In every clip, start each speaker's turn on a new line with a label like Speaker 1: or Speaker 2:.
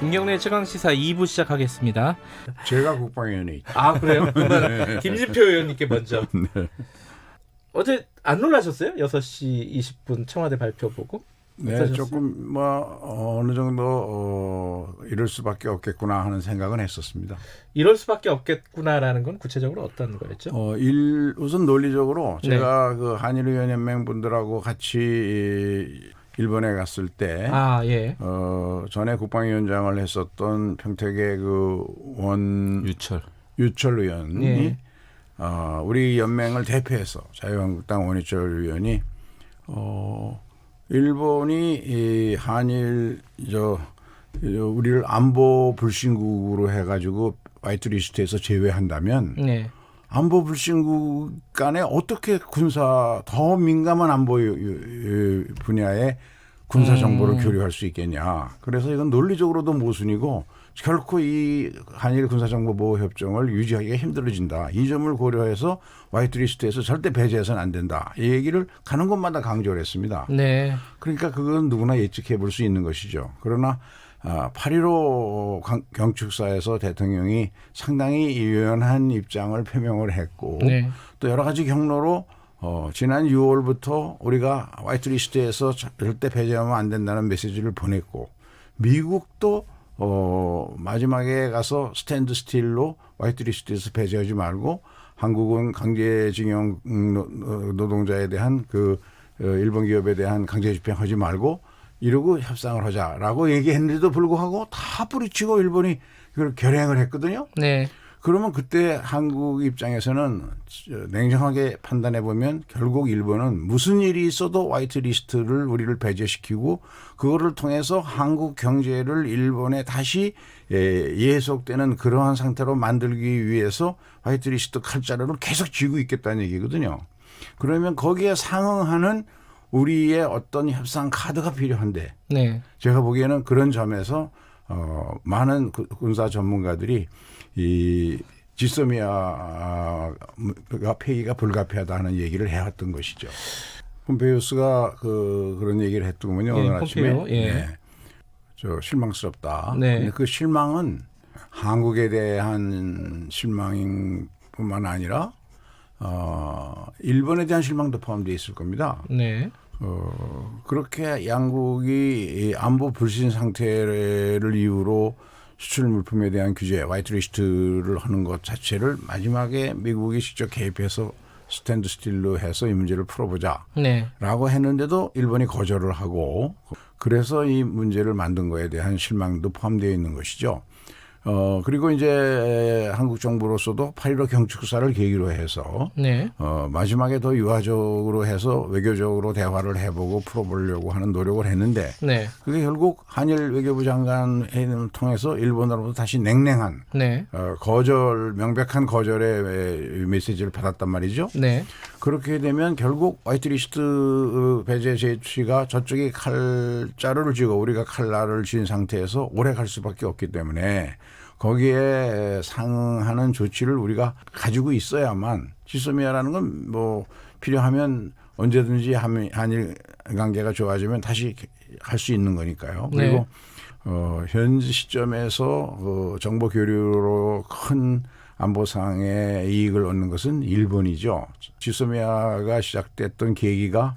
Speaker 1: 김경래 최강 시사 2부 시작하겠습니다.
Speaker 2: 제가 국방위원회.
Speaker 1: 아 그래요? 그러면 김진표 의원님께 먼저. 어제 안 놀라셨어요? 6시 20분 청와대 발표 보고?
Speaker 2: 네,
Speaker 1: 어떠셨어요?
Speaker 2: 조금 뭐 어느 정도 어, 이럴 수밖에 없겠구나 하는 생각은 했었습니다.
Speaker 1: 이럴 수밖에 없겠구나라는 건 구체적으로 어떤 거였죠?
Speaker 2: 어, 일, 우선 논리적으로
Speaker 1: 네.
Speaker 2: 제가 그 한일의원연맹 분들하고 같이 일본에 갔을 때
Speaker 1: 아 예.
Speaker 2: 어, 전에 국방위원장을 했었던 평택의 그원
Speaker 3: 유철.
Speaker 2: 유철 의원이
Speaker 1: 예.
Speaker 2: 어, 우리 연맹을 대표해서 자유한국당 원희철 의원이 어, 일본이 이 한일 저, 저 우리를 안보 불신국으로 해가지고 화이트 리스트에서 제외한다면
Speaker 1: 네.
Speaker 2: 안보 불신국 간에 어떻게 군사 더 민감한 안보 분야에 군사 정보를
Speaker 1: 음.
Speaker 2: 교류할 수 있겠냐. 그래서 이건 논리적으로도 모순이고 결코 이 한일 군사정보보호 협정을 유지하기가 힘들어진다. 이 점을 고려해서 화이트리스트에서 절대 배제해서는 안 된다. 이 얘기를 가는 곳마다 강조를 했습니다.
Speaker 1: 네.
Speaker 2: 그러니까 그건 누구나 예측해 볼 수 있는 것이죠. 그러나 아, 8.15 강- 경축사에서 대통령이 상당히 유연한 입장을 표명을 했고
Speaker 1: 네.
Speaker 2: 또 여러 가지 경로로 어, 지난 6월부터 우리가 화이트리스트에서 절대 배제하면 안 된다는 메시지를 보냈고 미국도 어, 마지막에 가서 스탠드 스틸로 화이트리스트에서 배제하지 말고 한국은 강제징용 노- 노동자에 대한 그 어, 일본 기업에 대한 강제 집행하지 말고 이러고 협상을 하자라고 얘기했는데도 불구하고 다 뿌리치고 일본이 그걸 결행을 했거든요.
Speaker 1: 네.
Speaker 2: 그러면 그때 한국 입장에서는 냉정하게 판단해 보면 결국 일본은 무슨 일이 있어도 화이트 리스트를 우리를 배제시키고 그거를 통해서 한국 경제를 일본에 다시 예, 예속되는 그러한 상태로 만들기 위해서 화이트 리스트 칼자루를 계속 쥐고 있겠다는 얘기거든요. 그러면 거기에 상응하는 우리의 어떤 협상 카드가 필요한데
Speaker 1: 네.
Speaker 2: 제가 보기에는 그런 점에서 어, 많은 구- 군사 전문가들이 이 지소미아가 폐기가 불가피하다 하는 얘기를 해왔던 것이죠. 폼페이오스가 그 그런 얘기를 했더군요.
Speaker 1: 예,
Speaker 2: 오늘 아침에.
Speaker 1: 폼페이오, 예.
Speaker 2: 네. 저 실망스럽다.
Speaker 1: 네.
Speaker 2: 근데 그 실망은 한국에 대한 실망인 뿐만 아니라 어, 일본에 대한 실망도 포함되어 있을 겁니다.
Speaker 1: 네.
Speaker 2: 어, 그렇게 양국이 이 안보 불신 상태를 이유로 수출 물품에 대한 규제, 화이트리스트를 하는 것 자체를 마지막에 미국이 직접 개입해서 스탠드 스틸로 해서 이 문제를 풀어보자.
Speaker 1: 네.
Speaker 2: 라고 했는데도 일본이 거절을 하고 그래서 이 문제를 만든 거에 대한 실망도 포함되어 있는 것이죠. 어, 그리고 이제 한국 정부로서도 8.15 경축사를 계기로 해서
Speaker 1: 네.
Speaker 2: 어, 마지막에 더 유화적으로 해서 외교적으로 대화를 해보고 풀어보려고 하는 노력을 했는데
Speaker 1: 네.
Speaker 2: 그게 결국 한일 외교부 장관 회의를 통해서 일본으로부터 다시 냉랭한
Speaker 1: 네.
Speaker 2: 어, 거절 명백한 거절의 메시지를 받았단 말이죠.
Speaker 1: 네.
Speaker 2: 그렇게 되면 결국 화이트리스트 배제 제취가 저쪽이 칼자루를 쥐고 우리가 칼날을 쥔 상태에서 오래 갈 수밖에 없기 때문에 거기에 상응하는 조치를 우리가 가지고 있어야만 지소미아라는 건 뭐 필요하면 언제든지 한- 한일 관계가 좋아지면 다시 할 수 있는 거니까요. 그리고
Speaker 1: 네.
Speaker 2: 어, 현 시점에서 어, 정보 교류로 큰 안보상의 이익을 얻는 것은 일본이죠. 지소미아가 시작됐던 계기가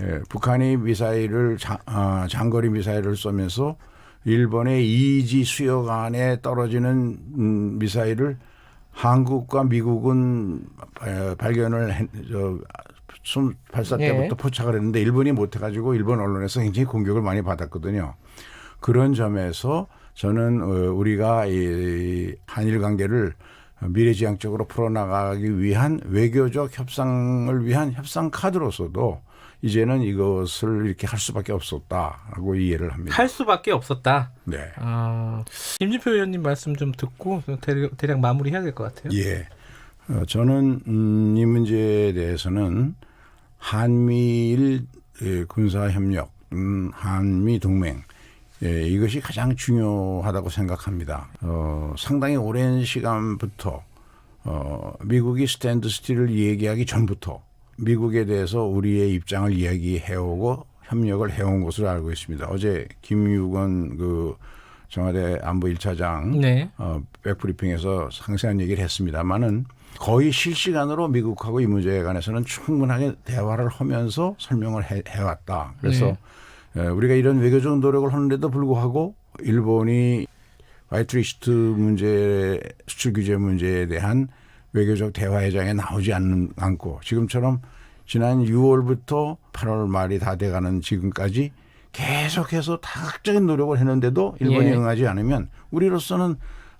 Speaker 2: 예, 북한이 미사일을 장, 아, 장거리 미사일을 쏘면서 일본의 이지 수역 안에 떨어지는 음, 미사일을 한국과 미국은 에, 발견을 했, 저, 숨 발사
Speaker 1: 예.
Speaker 2: 때부터 포착을 했는데 일본이 못해가지고 일본 언론에서 굉장히 공격을 많이 받았거든요. 그런 점에서 저는 어, 우리가 이 한일 관계를 미래지향적으로 풀어나가기 위한 외교적 협상을 위한 협상 카드로서도 이제는 이것을 이렇게 할 수밖에 없었다라고 이해를 합니다.
Speaker 1: 할 수밖에 없었다.
Speaker 2: 네.
Speaker 1: 아, 김진표 의원님 말씀 좀 듣고 대략, 대략 마무리해야 될 것 같아요.
Speaker 2: 예. 어, 저는 음, 이 문제에 대해서는 한미일 예, 군사 협력, 음, 한미 동맹 예, 이것이 가장 중요하다고 생각합니다. 어, 상당히 오랜 시간부터 어, 미국이 스탠드 스틸을 얘기하기 전부터 미국에 대해서 우리의 입장을 이야기해오고 협력을 해온 것으로 알고 있습니다. 어제 김유건 그 청와대 안보 1차장
Speaker 1: 네.
Speaker 2: 어, 백브리핑에서 상세한 얘기를 했습니다만은 거의 실시간으로 미국하고 이 문제에 관해서는 충분하게 대화를 하면서 설명을 해, 해왔다. 그래서 에, 우리가 이런 외교적 노력을 하는데도 불구하고 일본이 화이트리스트 문제, 수출 규제 문제에 대한 외교적 대화회장에 나오지 않는, 않고 지금처럼 지난 6월부터 8월 말이 다 돼가는 지금까지 계속해서 다각적인 노력을 했는데도 일본이
Speaker 1: 예.
Speaker 2: 응하지 않으면 우리로서는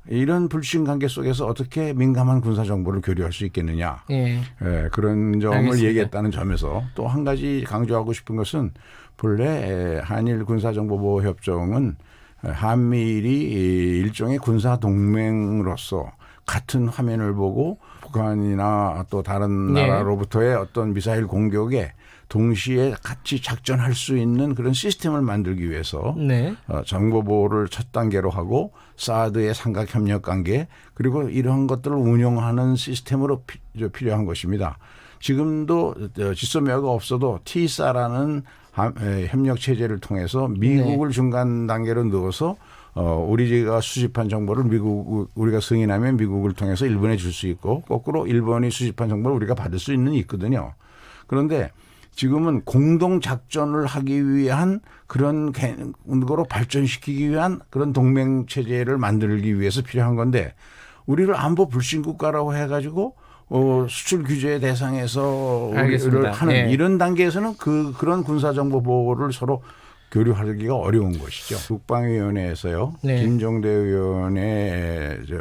Speaker 2: 이런 불신 관계 속에서 어떻게 민감한 군사 정보를 교류할 수 있겠느냐.
Speaker 1: 예.
Speaker 2: 예, 그런 점을
Speaker 1: 알겠습니다.
Speaker 2: 얘기했다는 점에서 또 한 가지 강조하고 싶은 것은 본래 에, 한일 군사정보보호 협정은 에, 한미일이 일종의 군사 동맹으로서 같은 화면을 보고 북한이나 또 다른
Speaker 1: 네.
Speaker 2: 나라로부터의 어떤 미사일 공격에 동시에 같이 작전할 수 있는 그런 시스템을 만들기 위해서
Speaker 1: 네.
Speaker 2: 어, 정보 보호를 첫 단계로 하고 사드의 삼각 협력 관계 그리고 이런 것들을 운영하는 시스템으로 피, 저, 필요한 것입니다. 지금도 어, 지소미아가 없어도 티사라는 협력 체제를 통해서 미국을 중간 단계로 넣어서 어, 우리가 수집한 정보를 미국 우리가 승인하면 미국을 통해서 일본에 줄 수 있고 거꾸로 일본이 수집한 정보를 우리가 받을 수 있는 있거든요. 그런데 지금은 공동 작전을 하기 위한 그런 거로 발전시키기 위한 그런 동맹 체제를 만들기 위해서 필요한 건데 우리를 안보 불신 국가라고 해가지고 어, 수출 규제 대상에서 우리를
Speaker 1: 알겠습니다.
Speaker 2: 하는
Speaker 1: 예.
Speaker 2: 이런 단계에서는 그 그런 군사 정보 보호를 서로 교류하기가 어려운 것이죠. 국방위원회에서요.
Speaker 1: 네.
Speaker 2: 김종대 의원의 저,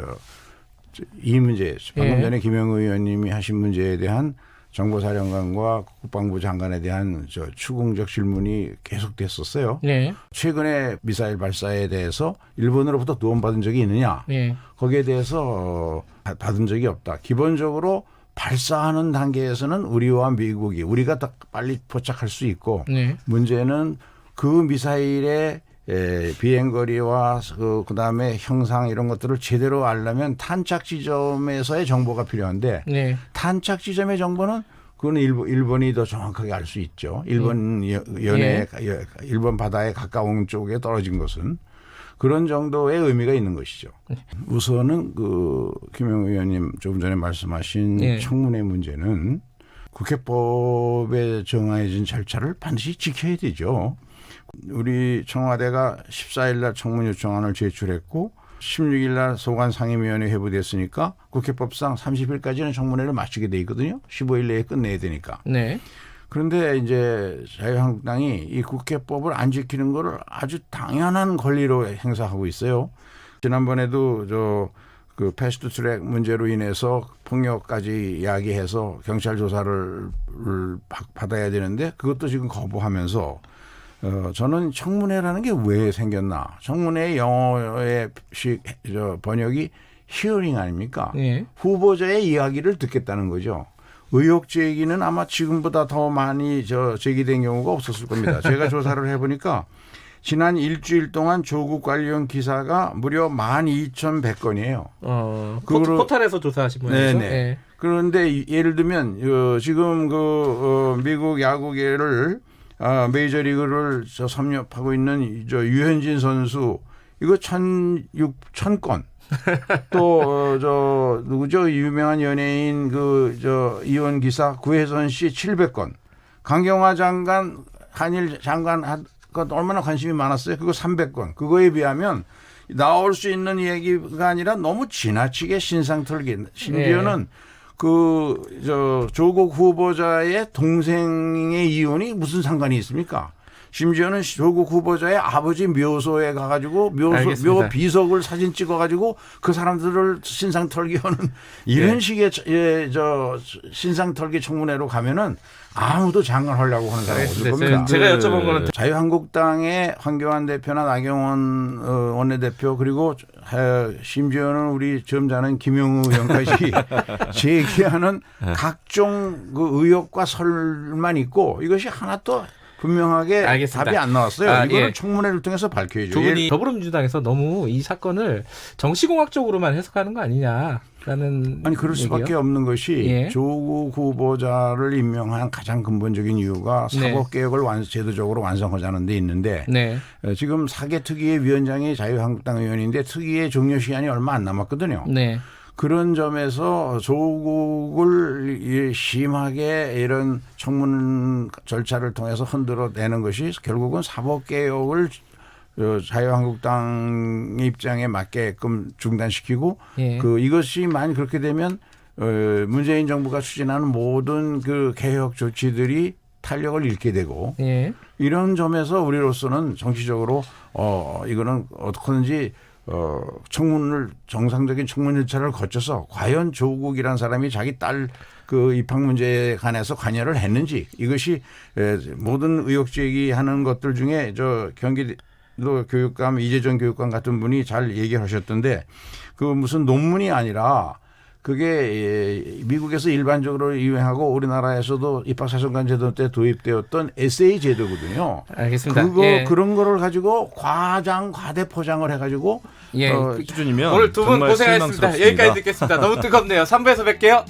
Speaker 2: 저, 이 문제 방금
Speaker 1: 예.
Speaker 2: 전에 김영우 의원님이 하신 문제에 대한 정보사령관과 국방부 장관에 대한 저 추궁적 질문이 계속됐었어요.
Speaker 1: 네.
Speaker 2: 최근에 미사일 발사에 대해서 일본으로부터 도움받은 적이 있느냐?
Speaker 1: 예.
Speaker 2: 거기에 대해서 어, 바- 받은 적이 없다. 기본적으로 발사하는 단계에서는 우리와 미국이 우리가 더 빨리 포착할 수 있고
Speaker 1: 네.
Speaker 2: 문제는 그 미사일의 에, 비행거리와 그 그 다음에 형상 이런 것들을 제대로 알려면 탄착 지점에서의 정보가 필요한데
Speaker 1: 네.
Speaker 2: 탄착 지점의 정보는 그건 일본, 일본이 더 정확하게 알 수 있죠. 일본 여- 연해 여- 일본 바다에 가까운 쪽에 떨어진 것은 그런 정도의 의미가 있는 것이죠. 우선은 그 김영 의원님 조금 전에 말씀하신
Speaker 1: 예.
Speaker 2: 청문회 문제는 국회법에 정해진 절차를 반드시 지켜야 되죠. 우리 청와대가 14일 날 청문 요청안을 제출했고 16일 날 소관 상임위원회 회부됐으니까 국회법상 30일까지는 청문회를 마치게 돼 있거든요. 15일 내에 끝내야 되니까.
Speaker 1: 네.
Speaker 2: 그런데 이제 자유한국당이 이 국회법을 안 지키는 거를 아주 당연한 권리로 행사하고 있어요. 지난번에도 저 그 패스트 트랙 문제로 인해서 폭력까지 이야기해서 경찰 조사를 받- 받아야 되는데 그것도 지금 거부하면서 어 저는 청문회라는 게 왜 생겼나? 청문회 영어의 식, 저 번역이 히어링 아닙니까?
Speaker 1: 예.
Speaker 2: 후보자의 이야기를 듣겠다는 거죠. 의혹 제기는 아마 지금보다 더 많이 저 제기된 경우가 없었을 겁니다. 제가 조사를 해보니까 지난 일주일 동안 조국 관련 기사가 무려 12,100건이에요.
Speaker 1: 어.
Speaker 2: 그거를-
Speaker 1: 포, 포탈에서 조사하신 분이죠?
Speaker 2: 네네.
Speaker 1: 예.
Speaker 2: 그런데 이- 예를 들면 어, 지금 그 어, 미국 야구계를 아, 메이저리그를 저 섭렵하고 있는 이- 저 유현진 선수 이거 천육 천건. 또 저 누구죠? 유명한 연예인 그 저 이혼 기사 구혜선 씨 700건. 강경화 장관 한일 장관 한- 그 얼마나 관심이 많았어요? 그거 300건. 그거에 비하면 나올 수 있는 얘기가 아니라 너무 지나치게 신상 털기. 심지어는 그 저 조국 후보자의 동생의 이혼이 무슨 상관이 있습니까? 심지어는 조국 후보자의 아버지 묘소에 가가지고 묘소
Speaker 1: 알겠습니다.
Speaker 2: 묘 비석을 사진 찍어가지고 그 사람들을 신상 털기하는 이런
Speaker 1: 예.
Speaker 2: 식의 저- 예, 저 신상 털기 청문회로 가면은 아무도 장관하려고 하는 사람 없을. 겁니다.
Speaker 1: 제가 여쭤본 거는
Speaker 2: 자유한국당의 황교안 대표나 나경원 어, 원내대표 그리고 어, 심지어는 우리 점잖은 김영우 의원까지 제기하는 각종 그 의혹과 설만 있고 이것이 하나 또 분명하게
Speaker 1: 알겠습니다.
Speaker 2: 답이 안 나왔어요.
Speaker 1: 아,
Speaker 2: 이거는
Speaker 1: 예.
Speaker 2: 청문회를 통해서 밝혀야죠.
Speaker 1: 두
Speaker 2: 예,
Speaker 1: 분이 더불어민주당에서 너무 이 사건을 정치공학적으로만 해석하는 거 아니냐라는
Speaker 2: 아니 그럴 수밖에
Speaker 1: 얘기요.
Speaker 2: 없는 것이
Speaker 1: 예.
Speaker 2: 조국 후보자를 임명한 가장 근본적인 이유가
Speaker 1: 네.
Speaker 2: 사법 개혁을 완, 제도적으로 완성하자는 데 있는데
Speaker 1: 네,
Speaker 2: 어, 지금 사개 특위의 위원장이 자유한국당 의원인데 특위의 종료 시간이 얼마 안 남았거든요.
Speaker 1: 네,
Speaker 2: 그런 점에서 조국을 이 심하게 이런 청문 절차를 통해서 흔들어내는 것이 결국은 사법개혁을 어, 자유한국당 입장에 맞게끔 중단시키고
Speaker 1: 예.
Speaker 2: 그 이것이 만약 그렇게 되면 어, 문재인 정부가 추진하는 모든 그 개혁 조치들이 탄력을 잃게 되고
Speaker 1: 예.
Speaker 2: 이런 점에서 우리로서는 정치적으로 어 이거는 어떻게든지 어 청문을 정상적인 청문 절차를 거쳐서 과연 조국이란 사람이 자기 딸 그 입학 문제에 관해서 관여를 했는지 이것이 에, 모든 의혹 제기하는 것들 중에 저 경기 도 교육감 이재정 교육감 같은 분이 잘 얘기하셨던데 그 무슨 논문이 아니라 그게 예, 미국에서 일반적으로 유행하고 우리나라에서도 입학사정관 제도 때 도입되었던 에세이 제도거든요.
Speaker 1: 알겠습니다.
Speaker 2: 그거
Speaker 1: 예.
Speaker 2: 그런 거를 가지고 과장 과대 포장을 해가지고
Speaker 1: 예.
Speaker 2: 어,
Speaker 3: 수준이면
Speaker 1: 오늘 두 분
Speaker 3: 고생하셨습니다.
Speaker 1: 여기까지 듣겠습니다. 너무 뜨겁네요. 3부에서 뵐게요.